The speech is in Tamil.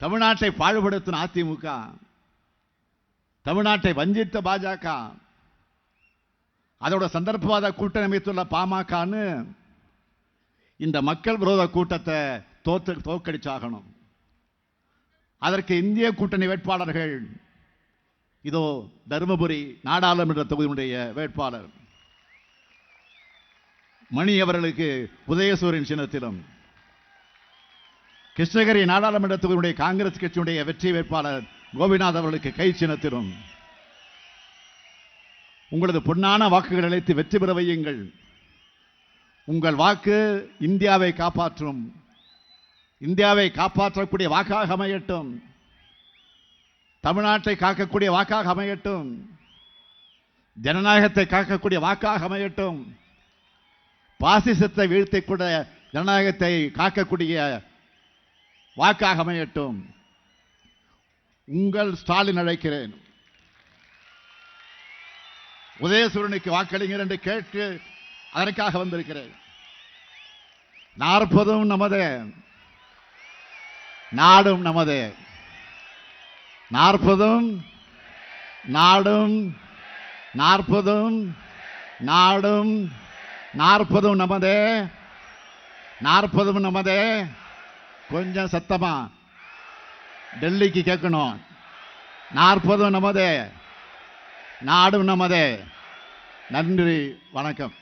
தமிழ்நாட்டை பாழ்படுத்தின அதிமுக. தமிழ்நாட்டை வஞ்சித்த பாஜக. அதோட சந்தர்ப்பவாத கூட்டணி அமைத்துள்ள பாமகன்னு இந்த மக்கள் விரோத கூட்டத்தை தோத்து தோக்கடிச்சாகணும் அதற்கு இந்திய கூட்டணி வேட்பாளர்கள் இதோ தருமபுரி நாடாளுமன்ற தொகுதியினுடைய வேட்பாளர். மணி அவர்களுக்கு உதயசூரியன் சின்னத்திலும் கிருஷ்ணகிரி நாடாளுமன்ற தொகுதியுடைய காங்கிரஸ் கட்சியுடைய வெற்றி வேட்பாளர் கோபிநாத் அவர்களுக்கு கை சின்னத்திலும். உங்களது பொன்னான வாக்குகள் அழைத்து வெற்றி பெற வையுங்கள். உங்கள் வாக்கு இந்தியாவை காப்பாற்றும். இந்தியாவை காப்பாற்றக்கூடிய வாக்காக அமையட்டும். தமிழ்நாட்டை காக்கக்கூடிய வாக்காக அமையட்டும். ஜனநாயகத்தை காக்கக்கூடிய வாக்காக அமையட்டும். பாசிசத்தை வீழ்த்தக்கூடிய ஜனநாயகத்தை காக்கக்கூடிய வாக்காக அமையட்டும். உங்கள் ஸ்டாலின் அழைக்கிறேன். உதயசூரனுக்கு வாக்களிங்கள் என்று கேட்டு அதற்காக வந்திருக்கிறேன். நாற்பதும் நமதே. நாடும் நமது. நாற்பதும் நாடும் நாற்பதும் நாடும் நாற்பதும் நமதே. நாற்பதும் நமதே. கொஞ்சம் சத்தமா. டெல்லிக்கு கேட்கணும். நாற்பதும் நமதே நாடும் நமதே நன்றி வணக்கம்.